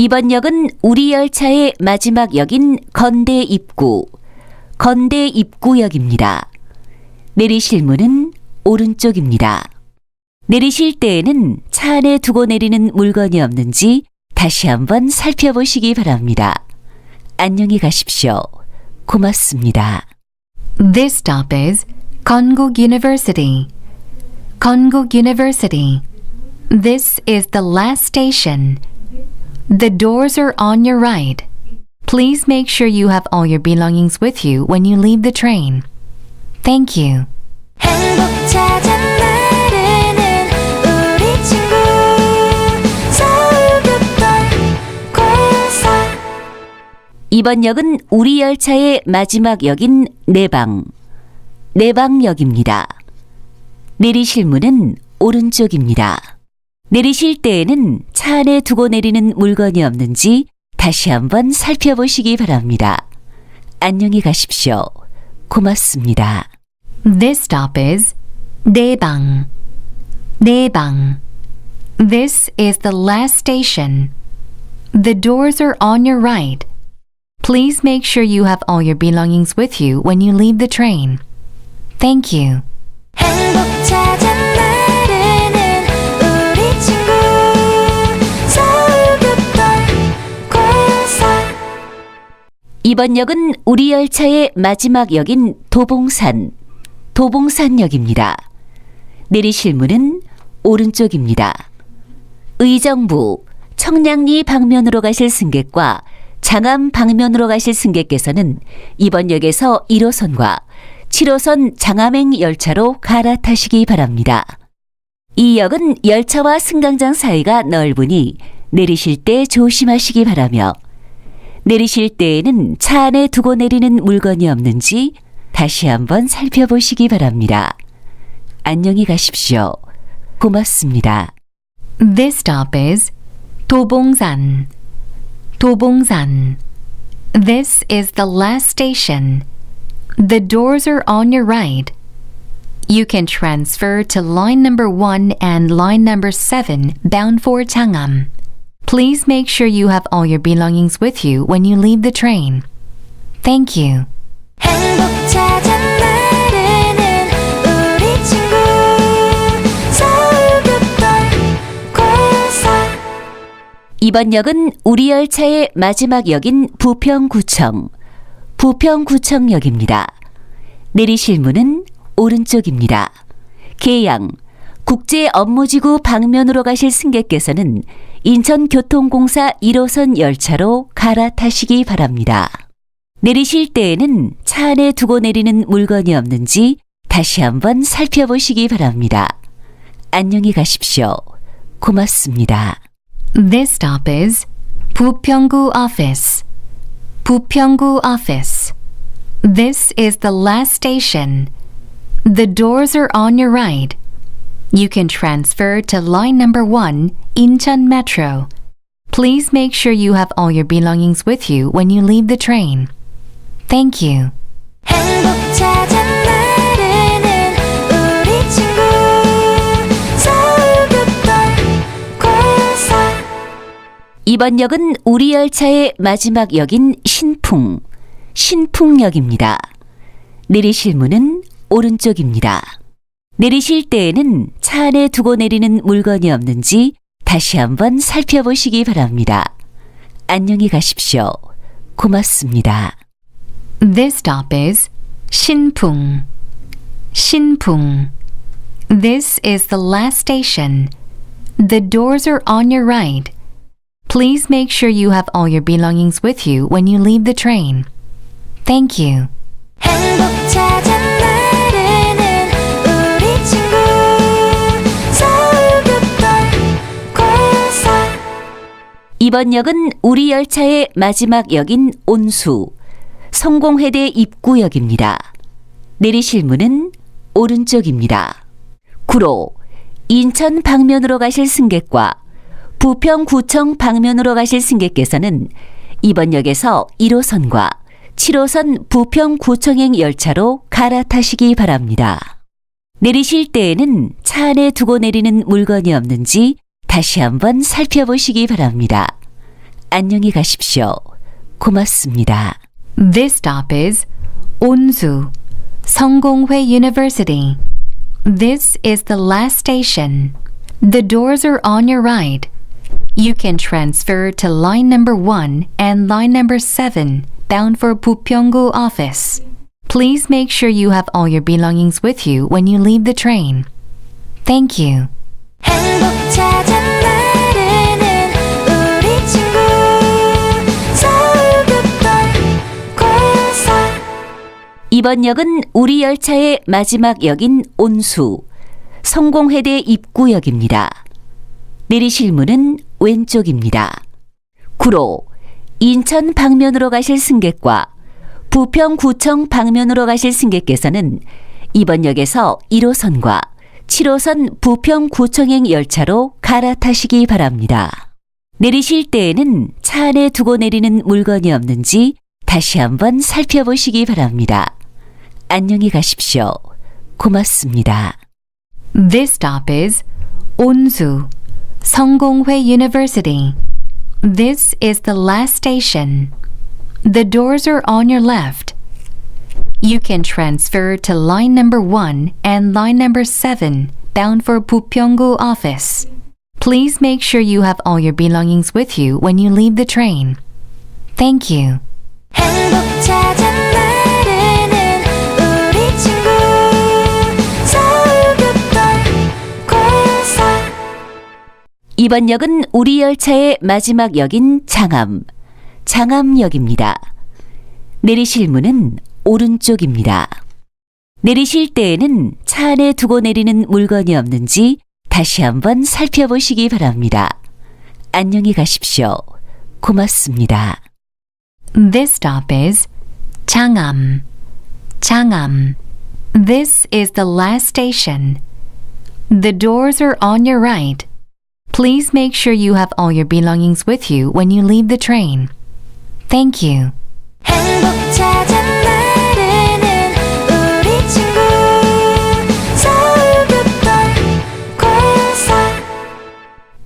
이번 역은 우리 열차의 마지막 역인 건대 입구, 건대 입구역입니다. 내리실 문은 오른쪽입니다. 내리실 때에는 차 안에 두고 내리는 물건이 없는지 다시 한번 살펴보시기 바랍니다. 안녕히 가십시오. 고맙습니다. This stop is Konkuk University. Konkuk University. This is the last station. The doors are on your right. Please make sure you have all your belongings with you when you leave the train. Thank you. 행복 찾아 나르는 우리 친구 서울급벌 공사 이번 역은 우리 열차의 마지막 역인 내방, 내방역입니다. 내리실 문은 오른쪽입니다. 내리실 때에는 차 안에 두고 내리는 물건이 없는지 다시 한번 살펴보시기 바랍니다. 안녕히 가십시오. 고맙습니다. This stop is Daebang. Daebang. This is the last station. The doors are on your right. Please make sure you have all your belongings with you when you leave the train. Thank you. 이번 역은 우리 열차의 마지막 역인 도봉산, 도봉산역입니다. 내리실 문은 오른쪽입니다. 의정부, 청량리 방면으로 가실 승객과 장암 방면으로 가실 승객께서는 이번 역에서 1호선과 7호선 장암행 열차로 갈아타시기 바랍니다. 이 역은 열차와 승강장 사이가 넓으니 내리실 때 조심하시기 바라며 내리실 때에는 차 안에 두고 내리는 물건이 없는지 다시 한번 살펴보시기 바랍니다. 안녕히 가십시오. 고맙습니다. This stop is Dobongsan. Dobongsan. This is the last station. The doors are on your right. You can transfer to line number 1 and line number 7 bound for Changam. Please make sure you have all your belongings with you when you leave the train. Thank you. 행복 찾아 나르는 우리 친구 서울급벌 공사 이번 역은 우리 열차의 마지막 역인 부평구청, 부평구청역입니다. 내리실 문은 오른쪽입니다. 계양, 국제 업무지구 방면으로 가실 승객께서는 인천교통공사 1호선 열차로 갈아타시기 바랍니다. 내리실 때에는 차 안에 두고 내리는 물건이 없는지 다시 한번 살펴보시기 바랍니다. 안녕히 가십시오. 고맙습니다. This stop is Bupyeonggu Office. Bupyeonggu Office. This is the last station. The doors are on your right. You can transfer to line number 1, Incheon Metro. Please make sure you have all your belongings with you when you leave the train. Thank you. 행복 찾아 나르는 우리 친구 서울급벌 공사 이번 역은 우리 열차의 마지막 역인 신풍, 신풍역입니다. 내리실 문은 오른쪽입니다. 내리실 때에는 차 안에 두고 내리는 물건이 없는지 다시 한번 살펴보시기 바랍니다. 안녕히 가십시오. 고맙습니다. This stop is Shinpung. Shinpung. This is the last station. The doors are on your right. Please make sure you have all your belongings with you when you leave the train. Thank you. 이번 역은 우리 열차의 마지막 역인 온수, 성공회대 입구역입니다. 내리실 문은 오른쪽입니다. 구로, 인천 방면으로 가실 승객과 부평구청 방면으로 가실 승객께서는 이번 역에서 1호선과 7호선 부평구청행 열차로 갈아타시기 바랍니다. 내리실 때에는 차 안에 두고 내리는 물건이 없는지 다시 한번 살펴보시기 바랍니다. 안녕히 가십시오. 고맙습니다. This stop is Onsu, Songgonghui University. This is the last station. The doors are on your right. You can transfer to line number 1 and line number 7 bound for Pupyeonggu office. Please make sure you have all your belongings with you when you leave the train. Thank you. 이번 역은 우리 열차의 마지막 역인 온수, 성공회대 입구역입니다. 내리실 문은 왼쪽입니다. 구로, 인천 방면으로 가실 승객과 부평구청 방면으로 가실 승객께서는 이번 역에서 1호선과 7호선 부평구청행 열차로 갈아타시기 바랍니다. 내리실 때에는 차 안에 두고 내리는 물건이 없는지 다시 한번 살펴보시기 바랍니다. 안녕히 가십시오. 고맙습니다. This stop is Onsu, Songgonghui University. This is the last station. The doors are on your left. You can transfer to line number 1 and line number 7 bound for Pupyeonggu office. Please make sure you have all your belongings with you when you leave the train. Thank you. 이번 역은 우리 열차의 마지막 역인 장암, 장암역입니다. 내리실 문은 오른쪽입니다. 내리실 때에는 차 안에 두고 내리는 물건이 없는지 다시 한번 살펴보시기 바랍니다. 안녕히 가십시오. 고맙습니다. This stop is Changam. This is the last station. The doors are on your right. Please make sure you have all your belongings with you when you leave the train. Thank you. 행복 찾아 나르는 우리 친구 서울 굿돌 골사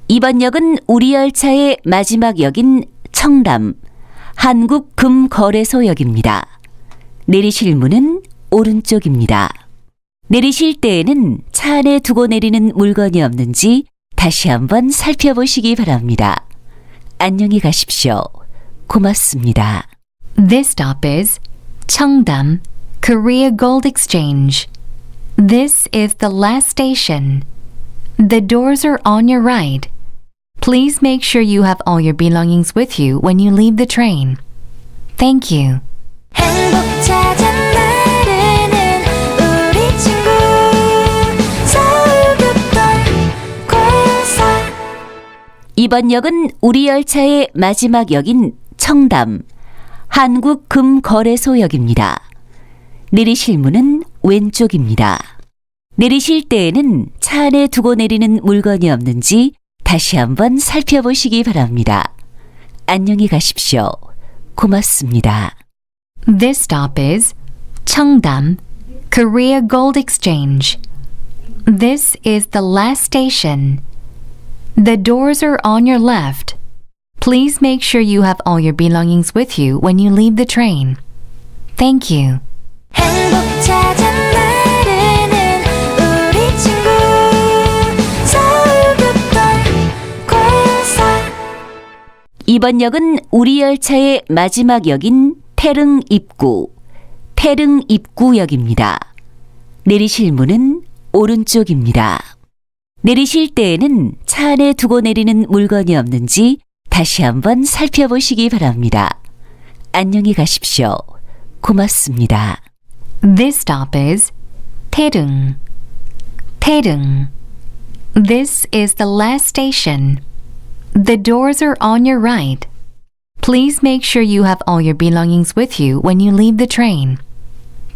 이번 역은 우리 열차의 마지막 역인 청담 한국금거래소역입니다. 내리실 문은 오른쪽입니다. 내리실 때에는 차 안에 두고 내리는 물건이 없는지 다시 한번 살펴보시기 바랍니다. 안녕히 가십시오. 고맙습니다. This stop is Cheongdam, Korea Gold Exchange. This is the last station. The doors are on your right. Please make sure you have all your belongings with you when you leave the train. Thank you. 이번 역은 우리 열차의 마지막 역인 청담 한국금거래소역입니다. 내리실 문은 왼쪽입니다. 내리실 때에는 차 안에 두고 내리는 물건이 없는지 다시 한번 살펴보시기 바랍니다. 안녕히 가십시오. 고맙습니다. This stop is Cheongdam, Korea Gold Exchange. This is the last station. The doors are on your left. Please make sure you have all your belongings with you when you leave the train. Thank you. 행복 찾아 나르는 우리 친구 서울 굿돌 골사 이번 역은 우리 열차의 마지막 역인 태릉 입구, 태릉 입구역입니다. 내리실 문은 오른쪽입니다. 내리실 때에는 차 안에 두고 내리는 물건이 없는지 다시 한번 살펴보시기 바랍니다. 안녕히 가십시오. 고맙습니다. This stop is Taedong. Taedong. This is the last station. The doors are on your right. Please make sure you have all your belongings with you when you leave the train.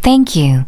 Thank you.